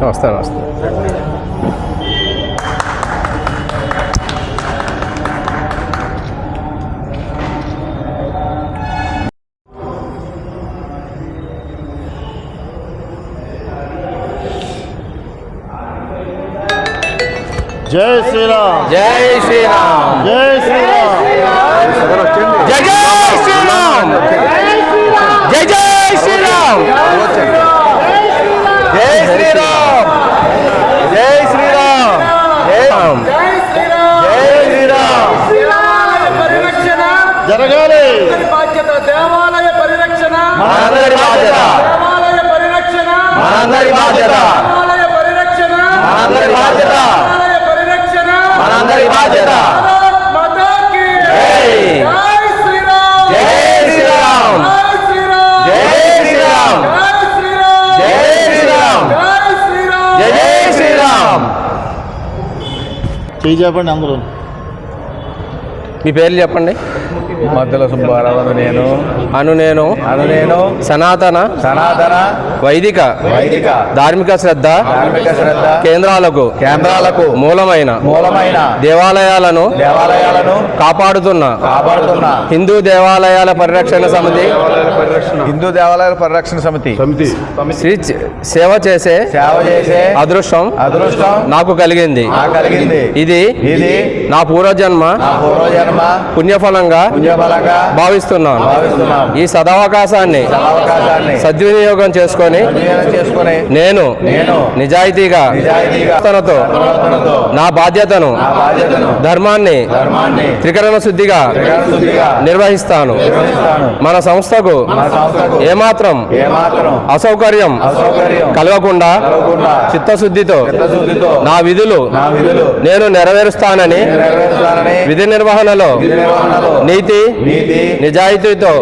వస్తాను వస్తాను జై శ్రీరామ్ జై శ్రీరామ్ జై శ్రీరామ్ జై జై శ్రీరామ్ జై జై శ్రీరామ్ జై శ్రీరామ్! జై శ్రీరామ్! జై రామ్ జై శ్రీరామ్! పరిరక్షణ! జరగాలి! బాధ్యత దేవాలయ పరిరక్షణ! మనందరి బాధ్యత! దేవాలయ పరిరక్షణ! మనందరి బాధ్యత! దేవాలయ పరిరక్షణ! మనందరి బాధ్యత! దేవాలయ పరిరక్షణ! మనందరి బాధ్యత భారత్ మాతాకి జై. జై శ్రీరామ్ జై శ్రీరామ్ జై శ్రీరామ్ జై శ్రీరామ్ జై జై శ్రీరామ్ శ్రీరామ్ జై శ్రీరామ్ జై జై శ్రీరామ్ చేయి చెప్పండి అందరూ. మీ పేర్లు చెప్పండి. మధ్యలో సుబ్బారావు నేను అను నేను. అను నేను సనాతన. సనాతన. వైదిక. వైదిక. ధార్మిక శ్రద్ధ. ధార్మిక శ్రద్ధ. కేంద్రాలకు. కేంద్రాలకు. మూలమైన. మూలమైన. దేవాలయాలను. దేవాలయాలను. కాపాడుతున్న. కాపాడుతున్న. హిందూ దేవాలయాల పరిరక్షణ సమితి. హిందూ దేవాలయాల పరిరక్షణ సమితి. శ్రీ సేవ చేసే సేవ చేసే అదృష్టం అదృష్టం నాకు కలిగింది. నాకు కలిగింది. ఇది ఇది నా పూర్వజన్మ. నా పూర్వజన్మ. పుణ్యఫలంగా భావిస్తున్నాను. భావిస్తున్నాం ఈ సదవకాశాన్ని సద్వినియోగం చేసుకొని నేను నిజాయితీగా తనతో నా బాధ్యతను ధర్మాన్ని త్రికరణ శుద్ధిగా నిర్వహిస్తాను. మన సంస్థకు ఏమాత్రం అసౌకర్యం కలగకుండా చిత్తశుద్ధితో నా విధులు నేను నెరవేరుస్తానని విధి నిర్వహణలో నీతి నీతి నిజాయితీతో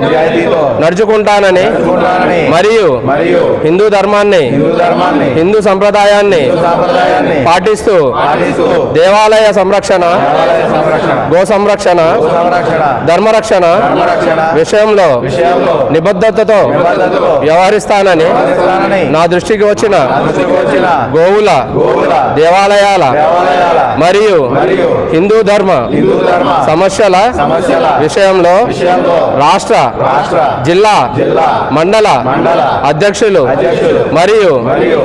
నడుచుకుంటానని మరియు హిందూ ధర్మాన్ని హిందూ సంప్రదాయాన్ని పాటిస్తూ దేవాలయ సంరక్షణ గో సంరక్షణ ధర్మరక్షణ విషయంలో నిబద్ధతతో వ్యవహరిస్తానని నా దృష్టికి వచ్చిన గోవుల దేవాలయాల మరియు హిందూ ధర్మ సమస్యల సమస్యల విషయంలో రాష్ట్ర జిల్లా మండల అధ్యక్షులు మరియు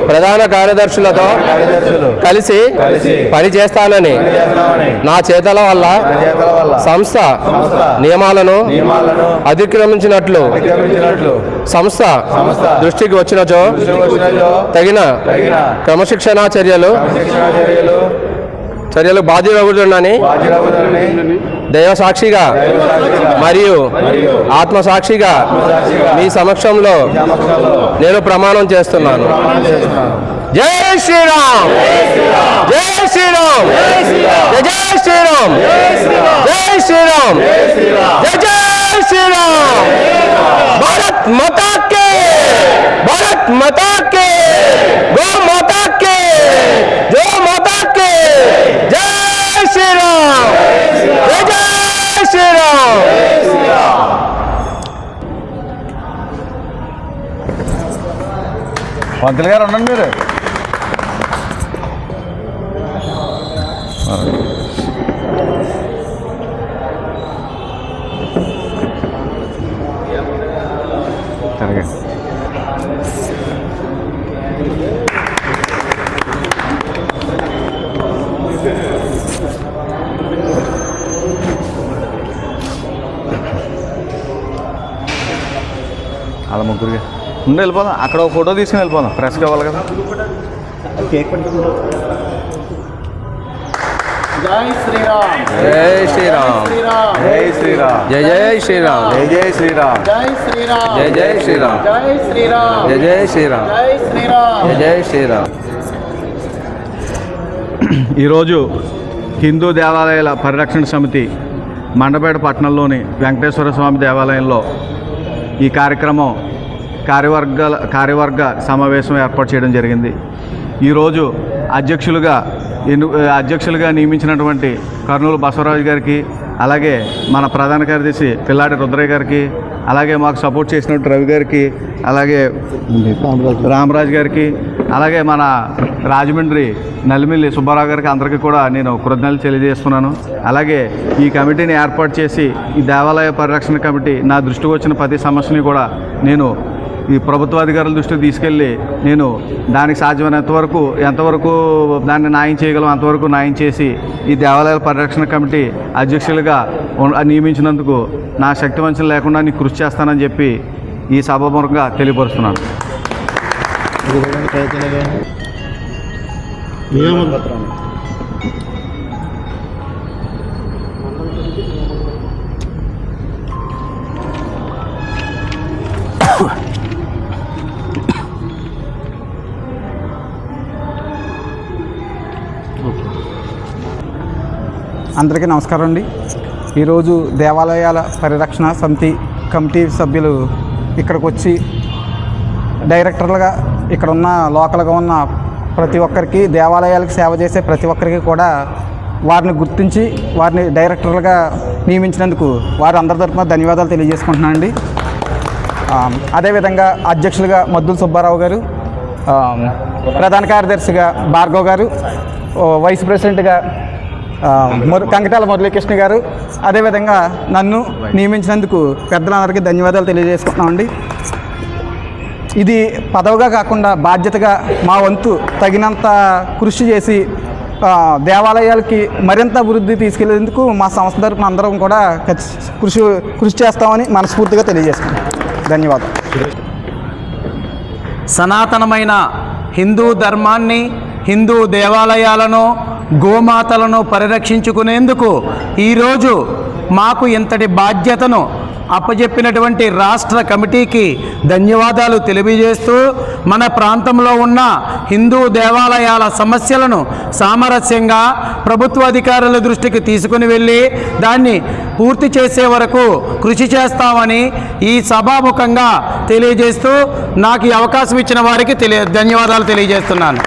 ప్రధాన కార్యదర్శులతో కార్యదర్శులు కలిసి కలిసి పని చేస్తానని చేస్తామని నా చేతల వల్ల సంస్థ నియమాలను అతిక్రమించినట్లు సంస్థ దృష్టికి వచ్చినచో తగిన తగిన క్రమశిక్షణా చర్యలు క్రమశిక్షణా చర్యలు చర్యలు బాధ్యులవుతుండని బాధ్యులవుతారని దైవ సాక్షిగా సాక్షిగా మరియు మరియు ఆత్మ సాక్షిగా సాక్షిగా మీ సమక్షంలో నేను ప్రమాణం చేస్తున్నాను జై శ్రీరామ్ జై శ్రీరామ్ జై శ్రీరామ్ జై శ్రీరామ్ జై జై శ్రీరామ్ భారత్ మాతా కే భారత్ మాతా పంతులు గారు ఉండండి మీరు సరే అలా ముగ్గురుగా ముందు వెళ్ళిపోదాం అక్కడ ఒక ఫోటో తీసుకుని వెళ్ళిపోదాం ప్రెస్ కావాలి కదా జై శ్రీరామ్ జై శ్రీరామ్ శ్రీరామ్ జై శ్రీరామ్ జై జై శ్రీరామ్ జై జై శ్రీరామ్ జై శ్రీరామ్ జై జై శ్రీరామ్ జై శ్రీరామ్ జై జై శ్రీరామ్ జై శ్రీరామ్ జై జై శ్రీరామ్ ఈరోజు హిందూ దేవాలయాల పరిరక్షణ సమితి మండపేట పట్టణంలోని వెంకటేశ్వర స్వామి దేవాలయంలో ఈ కార్యక్రమం కార్యవర్గ కార్యవర్గ సమావేశం ఏర్పాటు చేయడం జరిగింది. ఈరోజు అధ్యక్షులుగా ఎన్ను అధ్యక్షులుగా నియమించినటువంటి కర్నూలు బసవరాజు గారికి అలాగే మన ప్రధాన కార్యదర్శి పిల్లాడి రుద్రయ్య గారికి అలాగే మాకు సపోర్ట్ చేసినట్టు రవి గారికి అలాగే రామరాజు గారికి అలాగే మన రాజమండ్రి నలిమిల్లి సుబ్బారావు గారికి అందరికీ కూడా నేను కృతజ్ఞతలు తెలియజేస్తున్నాను. అలాగే ఈ కమిటీని ఏర్పాటు చేసి ఈ దేవాలయ పరిరక్షణ కమిటీ నా దృష్టికి వచ్చిన ప్రతి సమస్యని కూడా నేను ఈ ప్రభుత్వాధికారుల దృష్టికి తీసుకెళ్ళి నేను దానికి సాధ్యమైనంత వరకు ఎంతవరకు దాన్ని న్యాయం చేయగలం అంతవరకు న్యాయం చేసి ఈ దేవాలయాల పరిరక్షణ కమిటీ అధ్యక్షులుగా నియమించినందుకు నా శక్తి వంచన లేకుండా నీకు కృషి చేస్తానని చెప్పి ఈ సభాముఖంగా తెలియపరుస్తున్నాను. అందరికీ నమస్కారం అండి. ఈరోజు దేవాలయాల పరిరక్షణ సమితి కమిటీ సభ్యులు ఇక్కడికి వచ్చి డైరెక్టర్లుగా ఇక్కడ ఉన్న లోకల్గా ఉన్న ప్రతి ఒక్కరికి దేవాలయాలకు సేవ చేసే ప్రతి ఒక్కరికి కూడా వారిని గుర్తించి వారిని డైరెక్టర్లుగా నియమించినందుకు వారు అందరి తరఫున ధన్యవాదాలు తెలియజేసుకుంటున్నాను అండి. అదేవిధంగా అధ్యక్షులుగా మద్దుల సుబ్బారావు గారు ప్రధాన కార్యదర్శిగా భార్గవ్ గారు వైస్ ప్రెసిడెంట్గా కంకటాల మురళీకృష్ణ గారు. అదేవిధంగా నన్ను నియమించినందుకు పెద్దలందరికీ ధన్యవాదాలు తెలియజేసుకుంటున్నామండి. ఇది పదవిగా కాకుండా బాధ్యతగా మా వంతు తగినంత కృషి చేసి దేవాలయాలకి మరింత అభివృద్ధి తీసుకెళ్ళేందుకు మా సంస్థ తరపున అందరం కూడా కృషి కృషి చేస్తామని మనస్ఫూర్తిగా తెలియజేస్తున్నాం ధన్యవాదాలు. సనాతనమైన హిందూ ధర్మాన్ని హిందూ దేవాలయాలను గోమాతలను పరిరక్షించుకునేందుకు ఈరోజు మాకు ఇంతటి బాధ్యతను అప్పజెప్పినటువంటి రాష్ట్ర కమిటీకి ధన్యవాదాలు తెలియజేస్తూ మన ప్రాంతంలో ఉన్న హిందూ దేవాలయాల సమస్యలను సామరస్యంగా ప్రభుత్వ అధికారుల దృష్టికి తీసుకుని వెళ్ళి దాన్ని పూర్తి చేసే వరకు కృషి చేస్తామని ఈ సభాముఖంగా తెలియజేస్తూ నాకు ఈ అవకాశం ఇచ్చిన వారికి తెలియ ధన్యవాదాలు తెలియజేస్తున్నాను.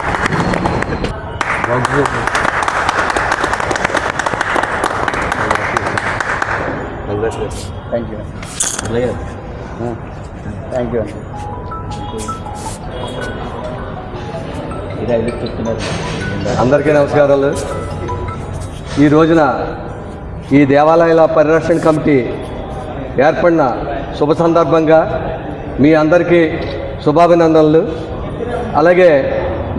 థ్యాంక్ యూ అండి అందరికీ నమస్కారాలు. ఈ రోజున ఈ దేవాలయాల పరిరక్షణ కమిటీ ఏర్పడిన శుభ సందర్భంగా మీ అందరికీ శుభాభినందనలు. అలాగే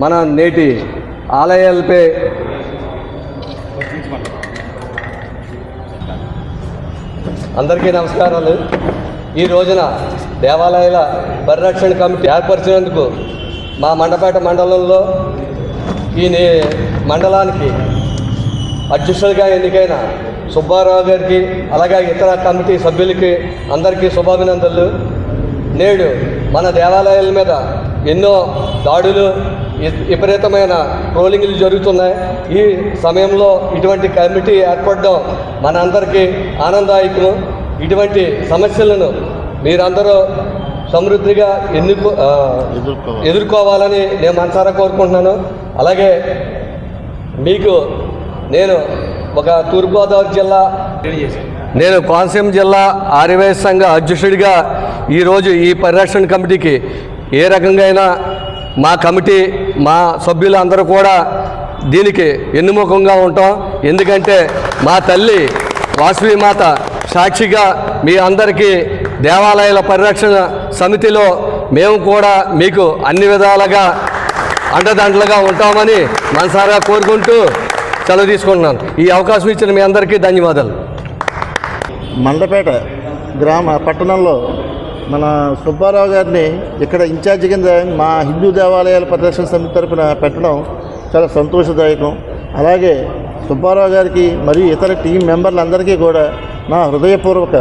మన నేటి ఆలయాలపై అందరికీ నమస్కారాలు. ఈ రోజున దేవాలయాల పరిరక్షణ కమిటీ ఏర్పరిచినందుకు మా మండపేట మండలంలో ఈ నే- మండలానికి అధ్యక్షులుగా ఎన్నికైన సుబ్బారావు గారికి అలాగే ఇతర కమిటీ సభ్యులకి అందరికీ శుభాభినందనలు. నేడు మన దేవాలయాల మీద ఎన్నో దాడులు విపరీతమైన ట్రోలింగ్లు జరుగుతున్నాయి. ఈ సమయంలో ఇటువంటి కమిటీ ఏర్పడడం మనందరికీ ఆనందాయకము ఇటువంటి సమస్యలను మీరందరూ సమృద్ధిగా ఎన్నుకో ఎదుర్కోవాలని నేను మనసారా కోరుకుంటున్నాను. అలాగే మీకు నేను ఒక తూర్పుగోదావరి జిల్లా నేను కోనసీమ జిల్లా ఆర్యవైశ్య సంఘ అధ్యక్షుడిగా ఈరోజు ఈ పరిరక్షణ కమిటీకి ఏ రకంగా అయినా మా కమిటీ మా సభ్యులు అందరూ కూడా దీనికి ఎన్నుముఖంగా ఉంటాం. ఎందుకంటే మా తల్లి వాసవి మాత సాక్షిగా మీ అందరికీ దేవాలయాల పరిరక్షణ సమితిలో మేము కూడా మీకు అన్ని విధాలుగా అండదండలుగా ఉంటామని మనసారా కోరుకుంటూ సెలవు తీసుకుంటున్నాను. ఈ అవకాశం ఇచ్చిన మీ అందరికీ ధన్యవాదాలు. మండపేట గ్రామ పట్టణంలో మన సుబ్బారావు గారిని ఇక్కడ ఇన్ఛార్జి కింద మా హిందూ దేవాలయాల పరిరక్షణ సమితి తరపున పెట్టడం చాలా సంతోషదాయకం. అలాగే సుబ్బారావు గారికి మరియు ఇతర టీం మెంబర్లందరికీ కూడా నా హృదయపూర్వక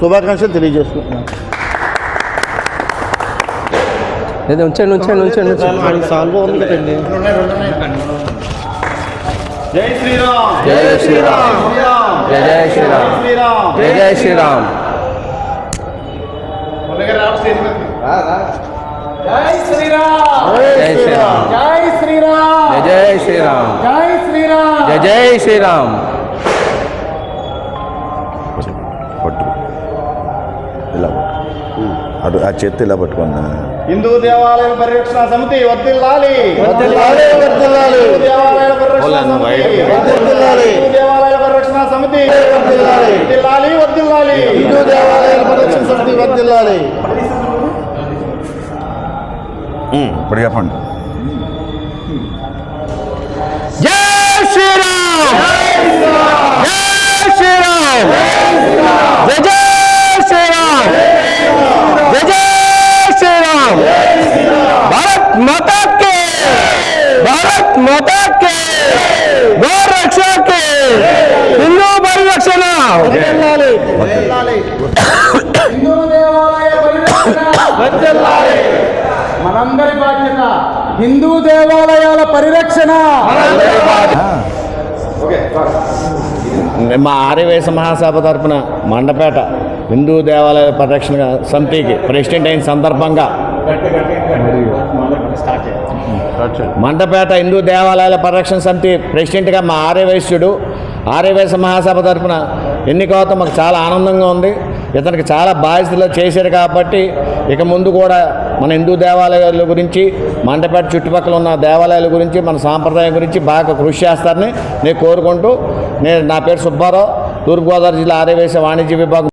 శుభాకాంక్షలు తెలియజేసుకుంటున్నాను లేదా ఉంచండి ఉంచండి ఉంచండి ఉంచండి సాల్వ్ ఉంది కదండి జై శ్రీరామ్ జై శ్రీరామ్ జయ జయ శ్రీరామ్ శ్రీరామ్ జయ జయ శ్రీరామ్ జై శ్రీరామ్ జై శ్రీరామ్ జై శ్రీరామ్ జయ జయ శ్రీరామ్ జై శ్రీరామ్ జయ జయ శ్రీరామ్ అటు ఆ చేతి ఇలా పట్టుకున్నా. హిందూ దేవాలయ పరిరక్షణ సమితి. హిందూ దేవాలయాల పరిరక్షణ సమితి. వర్దిల్లాలి. వర్దిల్లాలి. హిందూ దేవాలయాల పరిరక్షణ సమితి వర్ధిల్లాలి ఇప్పుడు చెప్పండి. జై శ్రీరామ్. జై శ్రీరామ్. జై జై శ్రీరామ్ జై జై శ్రీరామ్ భారత్ మాతా కే భారత్ మాతా కే గో రక్షా కే హిందూ పరిరక్షణ హిందూ దేవాలయ పరిరక్షణ మనందరి బాధ్యత హిందూ దేవాలయాల పరిరక్షణ. మా ఆర్యవేశ మహాసభ తరపున మండపేట హిందూ దేవాలయ పరిరక్షణ సమితికి ప్రెసిడెంట్ అయిన సందర్భంగా మండపేట హిందూ దేవాలయాల పరిరక్షణ సమితి ప్రెసిడెంట్గా మా ఆర్యవైశ్యుడు ఆర్యవేశ మహాసభ తరపున ఎన్నికవతం మాకు చాలా ఆనందంగా ఉంది. ఇతనికి చాలా బాధ్యతలు చేశారు కాబట్టి ఇక ముందు కూడా మన హిందూ దేవాలయాల గురించి మండపేట చుట్టుపక్కల ఉన్న దేవాలయాల గురించి మన సాంప్రదాయం గురించి బాగా కృషి చేస్తారని నేను కోరుకుంటూ నేను నా పేరు సుబ్బారావు తూర్పుగోదావరి జిల్లా ఆర్యవేశ వాణిజ్య విభాగం